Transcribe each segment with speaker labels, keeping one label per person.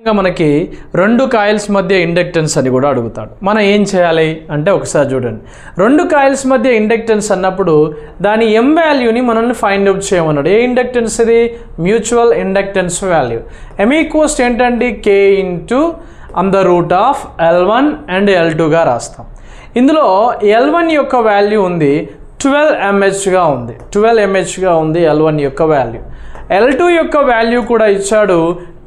Speaker 1: ఇంకా మనకి రెండు కాయిల్స్ మధ్య ఇండక్టెన్స్ అని కూడా అడుగుతాడు. మనం ఏం చేయాలి అంటే ఒకసారి చూడండి. రెండు కాయిల్స్ మధ్య ఇండక్టెన్స్ అన్నప్పుడు దాని ఎం వాల్యూని మనల్ని ఫైండ్ అవుట్ చేయమన్నాడు. ఏ ఇండక్టెన్స్ ఇది? మ్యూచువల్ ఇండక్టెన్స్ వాల్యూ ఎమ్ ఈక్వస్ట్ ఏంటండి? K into um the root of L one and L టూగా రాస్తాం. ఇందులో ఎల్ వన్ యొక్క వాల్యూ ఉంది. ట్వెల్వ్ ఎంహెచ్గా ఉంది. ట్వెల్వ్ ఎంహెచ్గా ఉంది ఎల్ వన్ యొక్క వాల్యూ ఎల్ టూ యొక్క వాల్యూ కూడా ఇచ్చాడు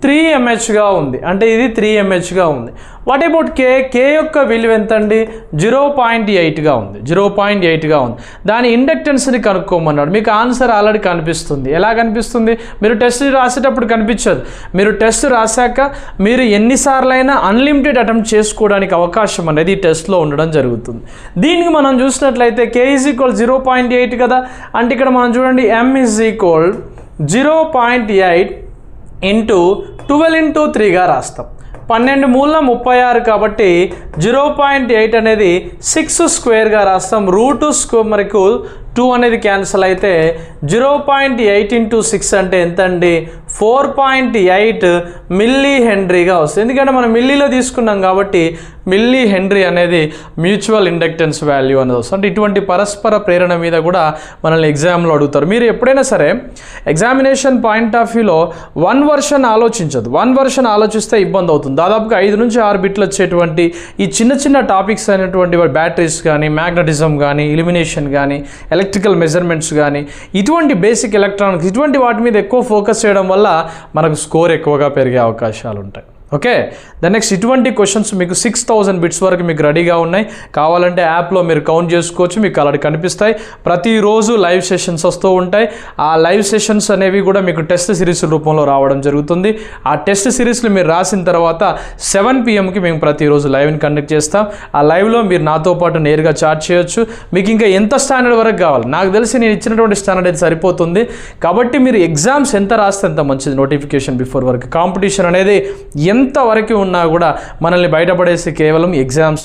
Speaker 1: త్రీ ఎంహెచ్గా ఉంది. అంటే ఇది త్రీ ఎంహెచ్గా ఉంది. వాట్ అబౌట్ కే కే యొక్క విలువ ఎంత అండి జీరో పాయింట్ ఎయిట్గా ఉంది. జీరో పాయింట్ ఎయిట్గా ఉంది. దాని ఇండక్టెన్స్ని కనుక్కోమన్నాడు. మీకు ఆన్సర్ ఆల్రెడీ కనిపిస్తుంది. ఎలా కనిపిస్తుంది? మీరు టెస్ట్ రాసేటప్పుడు కనిపించదు. మీరు టెస్ట్ రాశాక మీరు ఎన్నిసార్లైనా అన్లిమిటెడ్ అటెంప్ట్ చేసుకోవడానికి అవకాశం అనేది ఈ టెస్ట్లో ఉండడం జరుగుతుంది. దీనికి మనం చూసినట్లయితే K is equal zero point eight కదా? అంటే ఇక్కడ మనం చూడండి M is equal zero point eight into twelve into త్రీగా రాస్తాం. పన్నెండు మూల ముప్పై ఆరు కాబట్టి జీరో పాయింట్ ఎయిట్ అనేది సిక్స్ స్క్వేర్గా రాస్తాం. రూట్ స్క్వేర్ మనకు టూ అనేది క్యాన్సిల్ అయితే zero point eight into six అంటే ఎంత అండి ఫోర్ పాయింట్ ఎయిట్ మిల్లీ హెన్రీగా వస్తుంది. ఎందుకంటే మనం మిల్లీలో తీసుకున్నాం కాబట్టి మిల్లీ హెన్రీ అనేది మ్యూచువల్ ఇండక్టెన్స్ వాల్యూ అనేది వస్తుంది. అంటే ఇటువంటి పరస్పర ప్రేరణ మీద కూడా మనల్ని ఎగ్జామ్లో అడుగుతారు. మీరు ఎప్పుడైనా సరే ఎగ్జామినేషన్ పాయింట్ ఆఫ్ వ్యూలో వన్ వర్షన్ ఆలోచించదు వన్ వర్షన్ ఆలోచిస్తే ఇబ్బంది అవుతుంది. దాదాపుగా ఐదు నుంచి ఆరు బిట్లు వచ్చేటువంటి ఈ చిన్న చిన్న టాపిక్స్ అయినటువంటి బ్యాటరీస్ కానీ మ్యాగ్నటిజం కానీ ఇలిమినేషన్ కానీ ఎలక్ట్రికల్ మెజర్మెంట్స్ కానీ ఇటువంటి బేసిక్ ఎలక్ట్రానిక్స్ ఇటువంటి వాటి మీద ఎక్కువ ఫోకస్ చేయడం వల్ల మనకు స్కోర్ ఎక్కువగా పెరిగే అవకాశాలు ఉంటాయి ఓకే? ద నెక్స్ట్ ఇటువంటి క్వశ్చన్స్ మీకు సిక్స్ థౌజండ్ బిట్స్ వరకు మీకు రెడీగా ఉన్నాయి. కావాలంటే యాప్లో మీరు కౌంట్ చేసుకోవచ్చు మీకు అలా కనిపిస్తాయి. ప్రతిరోజు లైవ్ సెషన్స్ వస్తూ ఉంటాయి. ఆ లైవ్ సెషన్స్ అనేవి కూడా మీకు టెస్ట్ సిరీస్ రూపంలో రావడం జరుగుతుంది. ఆ టెస్ట్ సిరీస్లు మీరు రాసిన తర్వాత సెవెన్ పిఎంకి మేము ప్రతిరోజు లైవ్ని కండక్ట్ చేస్తాం. ఆ లైవ్లో మీరు నాతో పాటు నేరుగా చాట్ చేయొచ్చు. మీకు ఇంకా ఎంత స్టాండర్డ్ వరకు కావాలి? నాకు తెలిసి నేను ఇచ్చినటువంటి స్టాండర్డ్ అయితే సరిపోతుంది. కాబట్టి మీరు ఎగ్జామ్స్ ఎంత రాస్తే అంత మంచిది నోటిఫికేషన్ బిఫోర్ వరకు కాంపిటీషన్ అనేది ఎంత ఎంతవరకు ఉన్నా కూడా మనల్ని బయటపడేసి కేవలం ఎగ్జామ్స్